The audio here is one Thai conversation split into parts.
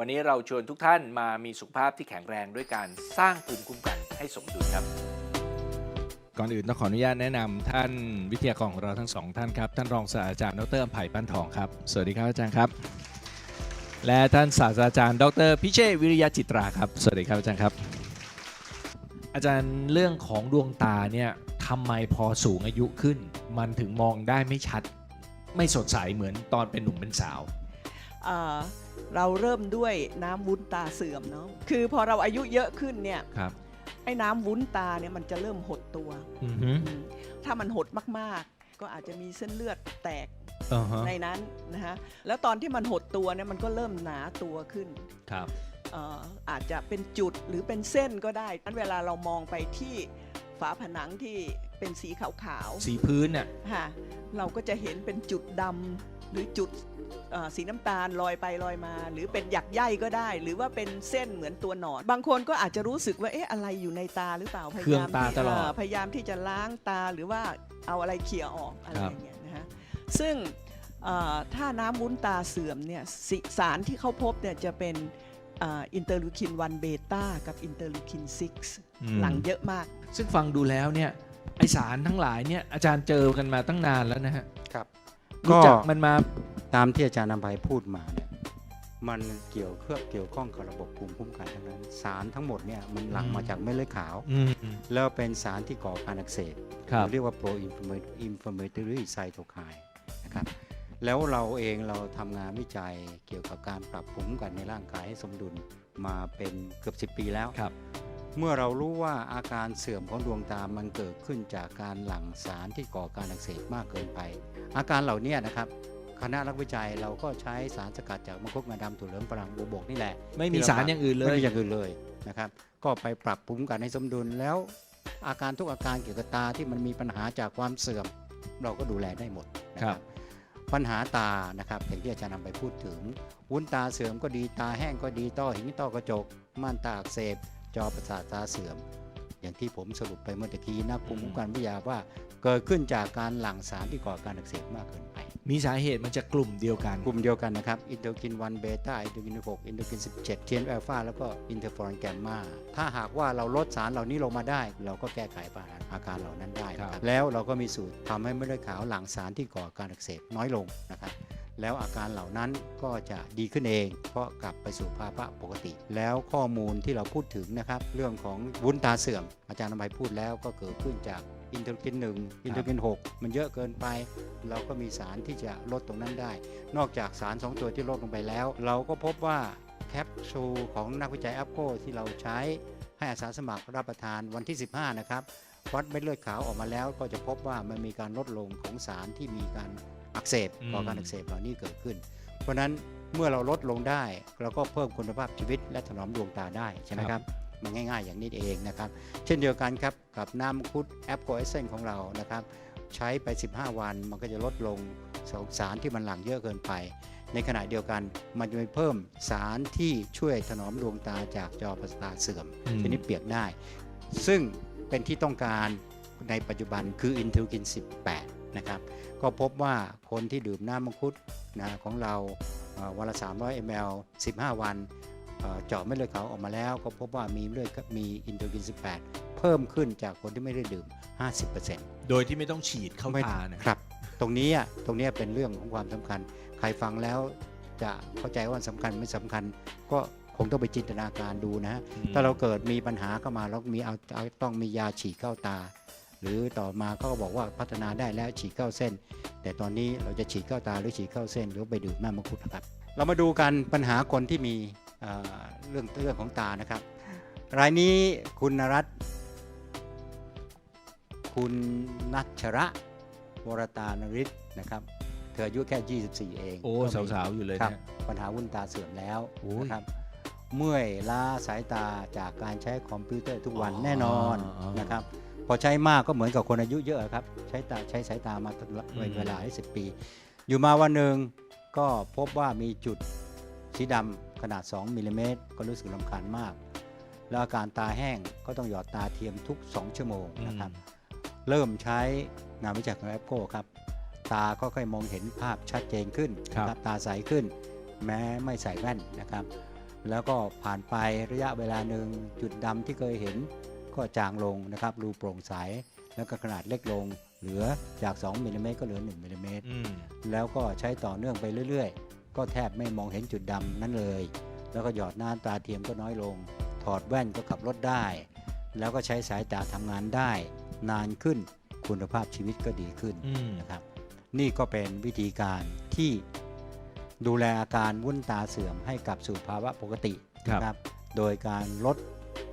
วันนี้เราชวนทุกท่านมามีสุขภาพที่แข็งแรงด้วยการสร้างภูมิคุ้มกันให้สมดุลครับ ก่อนอื่นต้องขออนุญาตแนะนำท่านวิทยากรของเราทั้งสองท่านครับ ท่านรองศาสตราจารย์ดรอภัยปั้นทองครับ สวัสดีครับอาจารย์ครับ และท่านศาสตราจารย์ ดรพิเชษฐ์วิริยะจิตราครับ สวัสดีครับอาจารย์ครับ อาจารย์เรื่องของดวงตาเนี่ยทำไมพอสูงอายุขึ้น มันถึงมองได้ไม่ชัด ไม่สดใสเหมือนตอนเป็นหนุ่มเป็นสาว เอ่อ เราเริ่มด้วยน้ำวุ้นตาเสื่อมเนาะคือพอเราอายุเยอะขึ้นเนี่ยครับไอ้น้ำวุ้นตาเนี่ยมันจะเริ่มหดตัวอือฮึอืมถ้ามันหดมากๆ ก็อาจจะมีเส้นเลือดแตกอ่าฮะในนั้นนะฮะแล้วตอนที่มันหดตัวเนี่ยมันก็เริ่มหนาตัวขึ้น ครับ เอ่ออาจจะเป็นจุดหรือเป็นเส้นก็ได้นั้นเวลาเรามองไปที่ฝาผนังที่เป็นสีขาวๆสีพื้นเนี่ยค่ะเราก็จะเห็นเป็นจุดดำ หรือจุดเอ่อสีน้ำตาลลอยไปลอยมา หรือเป็นหยักใยก็ได้ หรือว่าเป็นเส้นเหมือนตัวหนอนบางคนก็อาจจะรู้สึกว่าเอ๊ะอะไรอยู่ในตาหรือเปล่าพเครื่ยาองยามตาที่ตลอดเอ่อพยายามที่จะล้างตาหรือว่าเอาอะไรเขี่ยออกอะไรครับอย่างเงี้ยนะฮะซึ่งเอ่อถ้าน้ำวุ้นตาเสื่อมเนี่ยสิสารที่เขาพบเนี่ยจะเป็นอินเตอร์ลูคิน 1 เบต้ากับอินเตอร์ลูคินอืม6หลังเยอะมาก ซึ่งฟังดูแล้วเนี่ยไอสารทั้งหลายเนี่ยอาจารย์เจอกันมาตั้งนานแล้วนะฮะครับ รู้จักมันมาตามที่อาจารย์นำไปพูดมาเนี่ยมันเกี่ยวเครือบเกี่ยวข้องกับระบบภูมิคุ้มกันทั้งนั้นสารทั้งหมดเนี่ยมันหลั่งอืมมาจากเม็ดเลือดขาวอืมแล้วเป็นสารที่ก่อการอักเสบครับเรียกว่า pro inflammatory cytokine นะครับแล้วเราเองเราทำงานวิจัยเกี่ยวกับการปรับภูมิคุ้มกันในร่างกายให้สมดุลมาเป็นเกือบ 10 ปีแล้วครับ เมื่อเรารู้ว่าอาการเสื่อมของดวงตามันเกิดขึ้นจากการหลั่งสารที่ก่อการอักเสบมากเกินไป อาการเหล่านี้นะครับคณะนักวิจัยเราก็ใช้สารสกัดจากมังคุดงาดำถั่วเหลืองฝรั่งบัวบกนี่แหละ ไม่มีสารอย่างอื่นเลไม่ยมีอย่างอื่นเลยนะครับก็ไปปรับภูมิคุ้มกันให้สมดุลแล้ว อาการทุกอาการเกี่ยวกับตาที่มันมีปัญหาจากความเสื่อม เราก็ดูแลได้หมดนะคครัรับบปัญหาตานะครับอย่างที่อาจารย์นำไปพูดถึงวุ้นตาเสื่อมก็ดีตาแห้งก็ดีต้อหินต้อกระจกม่านตาอักเสบ จอประสาทตาเสื่อม อย่างที่ผมสรุปไปเมื่อตะกี้นักภูมิคุ้มกันวิทยาว่าเกิดขึ้นจากการหลั่งสารที่ก่อการอักเสบมากเกินไป มีสาเหตุมันจะกลุ่มเดียวกัน กลุ่มเดียวกันนะครับอินเตอร์กิน1เบต้าอินเตอร์กิน6อินเตอร์กิน17เทียนอัลฟาแล้วก็อินเตอร์ฟอรอนแกมมาถ้าหากว่าเราลดสารเหล่านี้ลงมาได้ เราก็แก้ไขปัญหาอาการเหล่านั้นได้นะคครัรับบแล้วเราก็มีสูตรทำให้เม็ดเลือดขาวหลั่งสารที่ก่อการอักเสบน้อยลงนะครับ แล้วอาการเหล่านั้นก็จะดีขึ้นเอง เพราะกลับไปสู่ภาวะปกติ แล้วข้อมูลที่เราพูดถึงนะครับ เรื่องของวุ้นตาเสื่อม อาจารย์นภัยพูดแล้วก็เกิดขึ้นจากอินเตอร์กิน1อินเตอร์กิน6มันเยอะเกินไป เราก็มีสารที่จะลดตรงนั้นได้ นอกจากสาร 2 ตัวที่ลดลงไปแล้ว เราก็พบว่าแคปซูลของนักวิจัยแอปโกที่เราใช้ให้อาสาสมัครรับประทานวันที่ 15 นะครับวัดเม็ดเลือดขาวออกมาแล้วก็จะพบว่ามันมีการลดลงของสารที่มีการ อักเสบอืมก่อการอักเสบเหล่านี้เกิดขึ้น เพราะฉะนั้นเมื่อเราลดลงได้ เราก็เพิ่มคุณภาพชีวิตและถนอมดวงตาได้ใช่ไหมครับมันง่าย ๆ อย่างนี้เองนะครับ เช่นเดียวกันครับกับน้ำมังคุดแอปโกเอเซนของเรานะครับ ใช้ไป 15 วันมันก็จะลดลงสารที่มันหลั่งเยอะเกินไป ในขณะเดียวกันมันจะไปเพิ่มสารที่ช่วยถนอมดวงตาจากจอประสาทเสื่อมอืมชนิดเปียกได้ ซึ่งเป็นที่ต้องการในปัจจุบันคืออินเทอร์กิน 18 นะครับ ก็พบว่าคนที่ดื่มน้ำมังคุดนะของเราเอ่อวันละ 300 ml 15 วันเอ่อเจาะเม็ดเลือดขาวออกมาแล้ว ก็พบว่ามีเลือดมีอินเทอร์กิน 18 เพิ่มขึ้นจากคนที่ไม่ได้ดื่ม 50%โดยที่ไม่ต้องฉีดเข้าไม่ตาเนี่ยครับ ตรงนี้อะตรงนี้เป็นเรื่องของความสำคัญ ใครฟังแล้วจะเข้าใจว่าสำคัญไม่สำคัญก็คงต้องไปจินตนาการดูนะฮะอืมถ้าเราเกิดมีปัญหาเข้ามาแล้วมีเอาเอาต้องมียาฉีดเข้าตา หรือต่อมาเขาก็บอกว่าพัฒนาได้แล้วฉีดเข้าเส้น แต่ตอนนี้เราจะฉีดเข้าตาหรือฉีดเข้าเส้น หรือไปดื่มน้ำมังคุดนะครับ เรามาดูกันปัญหาคนที่มีเอ่อเรื่องเรื่องของตานะครับ รายนี้คุณนรัตน์คุณนัชระวรตานริศนะครับ เธออายุแค่ 24 เอง โอ้ก็มีสาว ๆ อยู่เลยครับเนี่ยปัญหาวุ้นตาเสื่อมแล้วโอ้ยนะครับ เมื่อยล้าสายตาจากการใช้คอมพิวเตอร์ทุกวันอ๋อแน่นอนอ๋อนะครับ พอใช้มากก็เหมือนกับคนอายุเยอะครับ ใช้ตาใช้สายตามาตลอดอืมเวลาได้สิปี อยู่มาวันหนึ่งก็พบว่ามีจุดสีดำขนาด 2มิลลิเมตรก็รู้สึกลำคาญมาก แล้วอาการตาแห้งก็ต้องหยอดตาเทียมทุก 2 ชั่วโมงนะครับ เริ่มใช้งานวิจัยของแอปโกครับ ตาก็ค่อยมองเห็นภาพชัดเจนขึ้นครับนะตาใสขึ้น แม้ไม่ใส่แว่นนะครับ แล้วก็ผ่านไประยะเวลาหนึ่งจุดดำที่เคยเห็น ก็จางลงนะครับรูโปร่งใส แล้วก็ขนาดเล็กลง เหลือจาก 2มิลลิเมตรก็เหลือ 1มิลลิเมตรอืมแล้วก็ใช้ต่อเนื่องไปเรื่อยๆ ก็แทบไม่มองเห็นจุดดำนั้นเลย แล้วก็หยอดน้ำตาเทียมก็น้อยลง ถอดแว่นก็ขับรถได้ แล้วก็ใช้สายตาทำงานได้ นานขึ้นคุณภาพชีวิตก็ดีขึ้น อืม นะครับนี่ก็เป็นวิธีการที่ดูแลอาการวุ้นตาเสื่อมให้กลับสู่ภาวะปกติครับ นะครับ โดยการลด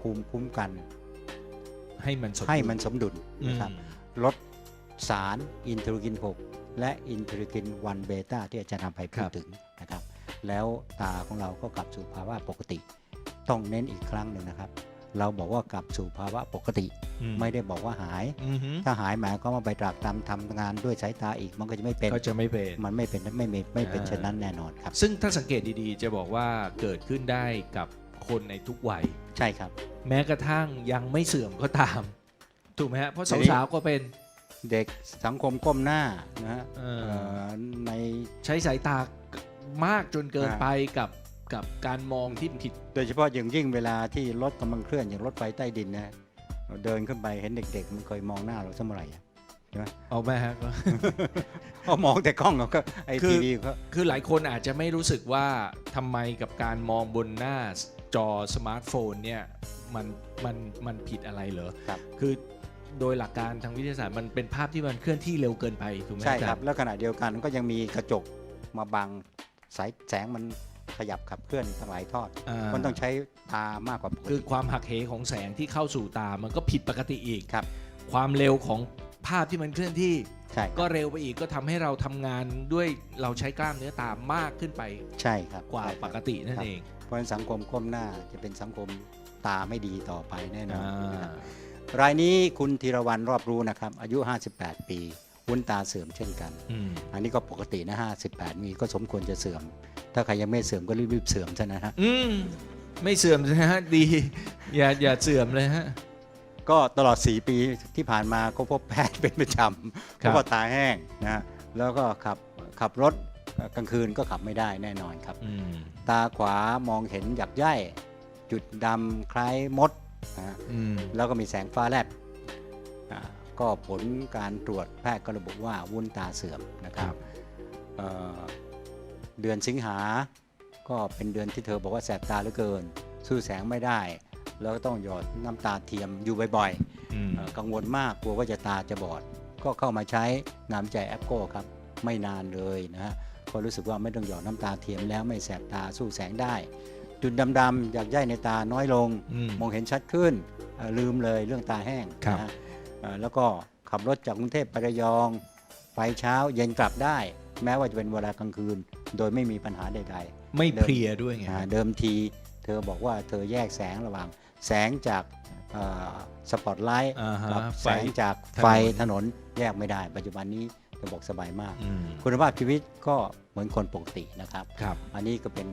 ภูมิคุ้มกัน ให้มันสมดุลให้มันสมดุลอืมนะครับลดสารอินเทอร์กิน 6 และอินเทอร์กิน 1 เบต้าที่อาจารย์นำไปพูครัดบถึงนะครับแล้วตาของเราก็กลับสู่ภาวะปกติ ต้องเน้นอีกครั้งหนึ่งนะครับ เราบอกว่ากลับสู่ภาวะปกติอืไม่ได้บอกว่าหายอือหือถ้าหายหมายก็มาไปตรากตำทำงานด้วยสายตาอีกมันก็จะไม่เป็นก็จะไม่เป็นมันไม่เป็นไม่ไม่ไม่เป็นอ่าเช่นนั้นแน่นอนครับ ซึ่งถ้าสังเกตดีๆ จะบอกว่าเกิดขึ้นได้กับ คนในทุกวัย ใช่ครับ แม้กระทั่งยังไม่เสื่อมก็ตาม ถูกไหมฮะเพราะทีนี้ สาวๆก็เป็นเด็กสังคมก้มหน้านะฮะเออเอ่อใน ใช้สายตามากจนเกินอ่า ไปกับกับการมองที่ผิด โดยเฉพาะอย่างยิ่งเวลาที่รถกำลังเคลื่อนอย่างรถไฟใต้ดินนะเดินขึ้นไปเห็นเด็ก ๆ มันเคยมองหน้าเราสักเมื่อไหร่อะเอาไหมฮะเขามองแต่กล้องเขาก็ไอคือ ทีวีเขา คือหลายคนอาจจะไม่รู้สึกว่าทำไมกับการมองบนหน้า จอสมาร์ทโฟนเนี่ยมันมันมันผิดอะไรเหรอครับ คือโดยหลักการทางวิทยาศาสตร์มันเป็นภาพที่มันเคลื่อนที่เร็วเกินไปถูกไหมใช่อาจาครับย์แล้วขณะเดียวกันก็ยังมีกระจกมาบังสายแสงมันขยับขับเคลื่อนทั้งหลายทอดอ่ามันต้องใช้ตามากกว่าปกคือติความหักเหของแสงที่เข้าสู่ตามันก็ผิดปกติอีกครับ ความเร็วของ ภาพที่มันเคลื่อนที่ ใช่ครับก็เร็วไปอีกก็ทำให้เราทำงานด้วยเราใช้กล้ามเนื้อตามากขึ้นไปใช่ครับกว่าใช่ครับปกตินั่นครับเองเพราะฉะนั้นสังคมก้มหน้าจะเป็นสังคมตาไม่ดีต่อไปแน่นอนอ่านะครับรายนี้คุณธีรวรรณรอบรู้นะครับ อายุ 58 ปีวุ้นตาเสื่อมเช่นกัน อืม อันนี้ก็ปกตินะ58 มีก็สมควรจะเสื่อม ถ้าใครยังไม่เสื่อมก็รีบๆเสื่อมซะนะฮะ อืม ไม่เสื่อมนะฮะ ดี อย่าอย่าเสื่อมเลยฮะ ก็ตลอด 4 ปีที่ผ่านมาก็พบแพทย์เป็นประจำเพครับราะว่าตาแห้งนะฮะแล้วก็ขับขับรถกลางคืนก็ขับไม่ได้แน่นอนครับอืมตาขวามองเห็นหยักใย่จุดดำคล้ายมดนะฮะอืมแล้วก็มีแสงฟ้าแลบอ่าก็ผลการตรวจแพทย์ก็ระบุว่าวุ้นตาเสื่อมนะครับเอ่อเดือนสิงหา ก็เป็นเดือนที่เธอบอกว่าแสบตาเหลือเกิน สู้แสงไม่ได้ แล้วก็ต้องหยอดน้ำตาเทียมอยู่บ่อยอืมๆเอ่อกังวลมากกลัวว่าจะตาจะบอด ก็เข้ามาใช้งานวิจัยแอปโก้ครับ ไม่นานเลยนะฮะก็รู้สึกว่าไม่ต้องหยอดน้ำตาเทียมแล้วไม่แสบตาสู้แสงได้ จุดดำๆอยากใยในตาน้อยลง อืม มองเห็นชัดขึ้นเอ่อลืมเลยเรื่องตาแห้งครับ นะฮะเอ่อแล้วก็ขับรถจากกรุงเทพไประยอง ไปเช้าเย็นกลับได้ แม้ว่าจะเป็นเวลากลางคืน โดยไม่มีปัญหาใด ไม่เพลียด้วยไงๆอ่าเดิมที เธอบอกว่าเธอแยกแสงระหว่าง แสงจากสปอตไลท์อ่าฮะกับไฟแสงจากถนนไฟถนนแยกไม่ได้ ปัจจุบันนี้เธอบอกสบายมากอืมคุณภาพชีวิตก็เหมือนคนปกตินะครับครับอันนี้ก็เป็น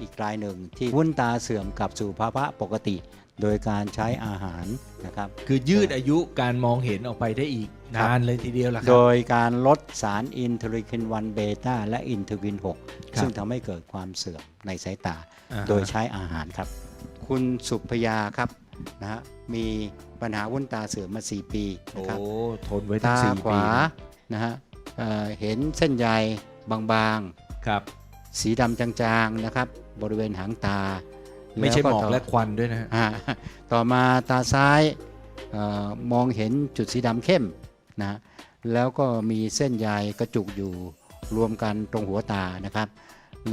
อีกรายหนึ่งที่วุ้นตาเสื่อมกลับสู่ภาวะปกติ โดยการใช้อาหารนะครับ คือยืดอายุการมองเห็นออกไปได้อีกครับนานเลยทีเดียวล่ะคโดรับยการลดสารอินเทอร์คิน1เบต้าและอินเทอร์คินครับ6ซึ่งทำให้เกิดความเสื่อมในสายตาอ่าฮะโดยใช้อาหารครับ คุณสุพยาครับนะฮะมีปัญหาวุ้นตาเสื่อมมา 4 ปีโอ้นะครับทนไว้ตั้งตาสี่ขปีวานะฮะเอ่อเห็นเส้นใยบางครับ ๆ สีดำจางๆนะครับ บริเวณหางตาไม่ใช่หมอกต่และควันด้วยนะฮะอ่าต่อมาตาซ้ายเออมองเห็นจุดสีดำเข้มนะแล้วก็มีเส้นใยกระจุกอยู่รวมกันตรงหัวตานะครับ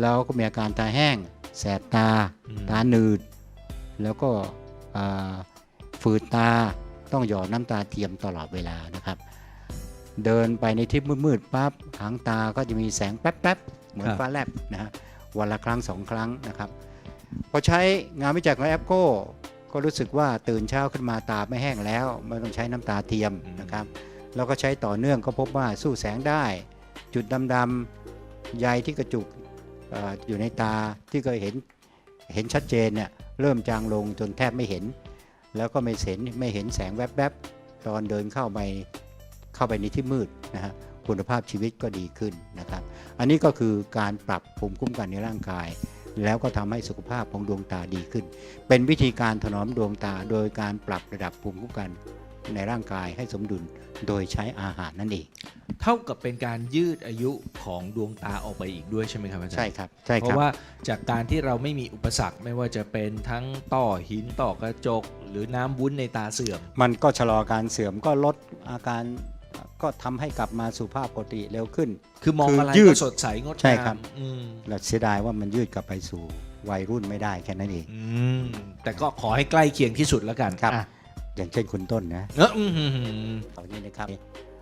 แล้วก็มีอาการตาแห้ง แสบตา อืมตาหนืด แล้วก็ฝืดตาต้องหยอดน้ำตาเทียมตลอดเวลานะครับ เดินไปในที่มืดๆปั๊บหางตาก็จะมีแสงแป๊บๆเหมือนฟ้าแลบนะฮะวันละครั้งสองครั้งนะครับพอใช้งานวิจัยของแอปโก้ก็รู้สึกว่าตื่นเช้าขึ้นมาตาไม่แห้งแล้วไม่ต้องใช้น้ำตาเทียมนะครับแล้วก็ใช้ต่อเนื่องก็พบว่าสู้แสงได้ จุดดำๆใยที่กระจุกออยู่ในตาที่เคยเห็นเห็นชัดเจนเนี่ย เริ่มจางลงจนแทบไม่เห็น แล้วก็ไม่เห็นไม่เห็นแสงแวบๆ ตอนเดินเข้าไปเข้าไปในที่มืดนะฮะคุณภาพชีวิตก็ดีขึ้นนะครับ อันนี้ก็คือการปรับภูมิคุ้มกันในร่างกาย แล้วก็ทำให้สุขภาพของดวงตาดีขึ้น เป็นวิธีการถนอมดวงตาโดยการปรับระดับภูมิคุ้มกัน ในร่างกายให้สมดุลโดยใช้อาหารนั่นเอง เท่ากับเป็นการยืดอายุของดวงตาออกไปอีกด้วยใช่ไหมครับอาจารย์ใช่ครับใช่เพครับราะว่าจากการที่เราไม่มีอุปสรรคไม่ว่าจะเป็นทั้งต่อหินต่อกระจก หรือน้ำวุ้นในตาเสื่อม มันก็ชะลอการเสื่อมก็ลดอาการก็ทำให้กลับมาสู่ภาพปกติเร็วขึ้น คือมองคืออะไรยืก็ดสดใสงดใช่งาครัมบอืมเราเสียดายว่ามันยืดกลับไปสู่วัยรุ่นไม่ได้แค่นั้นเองอืมแต่ก็ขอให้ใกล้เคียงที่สุดแล้วกันครับ อะอย่างเช่นคุณต้นนะเอออืมหืมหืมตอนนี้นะครับ